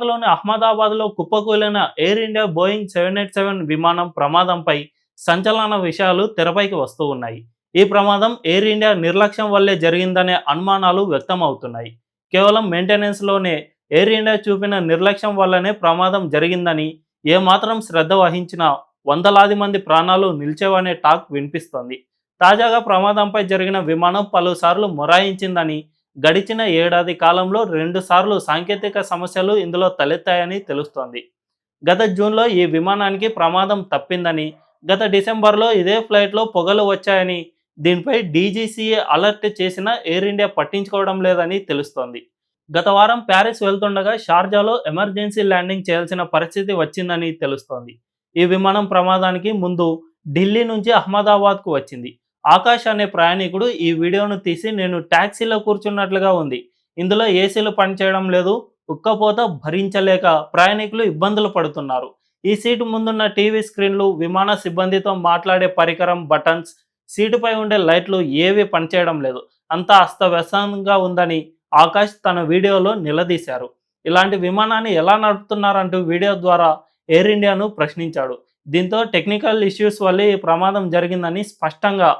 లోని అహ్మదాబాద్లో కుప్పకూలిన Air India Boeing seven eight seven విమానం ప్రమాదంపై సంచలన విషయాలు తెరపైకి వస్తూ ఉన్నాయి. ఈ ప్రమాదం ఎయిర్ ఇండియా నిర్లక్ష్యం వల్లే జరిగిందనే అనుమానాలు వ్యక్తమవుతున్నాయి. కేవలం మెయింటెనెన్స్లోనే ఎయిర్ ఇండియా చూపిన నిర్లక్ష్యం వల్లనే ప్రమాదం జరిగిందని ఏమాత్రం శ్రద్ధ వహించినా వందలాది మంది ప్రాణాలు నిలిచేవనే టాక్ వినిపిస్తోంది. తాజాగా ప్రమాదంపై జరిగిన విమానం పలుసార్లు మొరాయించిందని గడిచిన ఏడాది కాలంలో రెండుసార్లు సాంకేతిక సమస్యలు ఇందులో తలెత్తాయని తెలుస్తోంది. గత జూన్లో ఈ విమానానికి ప్రమాదం తప్పిందని గత డిసెంబర్లో ఇదే ఫ్లైట్లో పొగలు వచ్చాయని దీనిపై డీజీసీఏ అలర్ట్ చేసిన ఎయిర్ ఇండియా పట్టించుకోవడం లేదని తెలుస్తోంది. గత వారం ప్యారిస్ వెళ్తుండగా షార్జాలో ఎమర్జెన్సీ ల్యాండింగ్ చేయాల్సిన పరిస్థితి వచ్చిందని తెలుస్తోంది. ఈ విమానం ప్రమాదానికి ముందు ఢిల్లీ నుంచి అహ్మదాబాద్కు వచ్చింది. ఆకాష్ అనే ప్రయాణికుడు ఈ వీడియోను తీసి నేను ట్యాక్సీలో కూర్చున్నట్లుగా ఉంది. ఇందులో ఏసీలు పనిచేయడం లేదు. ఉక్కపోత భరించలేక ప్రయాణికులు ఇబ్బందులు పడుతున్నారు. ఈ సీటు ముందున్న టీవీ స్క్రీన్లు విమాన సిబ్బందితో మాట్లాడే పరికరం బటన్స్ సీటుపై ఉండే లైట్లు ఏవి పనిచేయడం లేదు. అంతా అస్తవ్యస్తంగా ఉందని ఆకాష్ తన వీడియోలో నిలదీశారు. ఇలాంటి విమానాన్ని ఎలా నడుపుతున్నారంటూ వీడియో ద్వారా ఎయిర్ ఇండియాను ప్రశ్నించాడు. దీంతో టెక్నికల్ ఇష్యూస్ వల్లే ఈ ప్రమాదం జరిగిందని స్పష్టంగా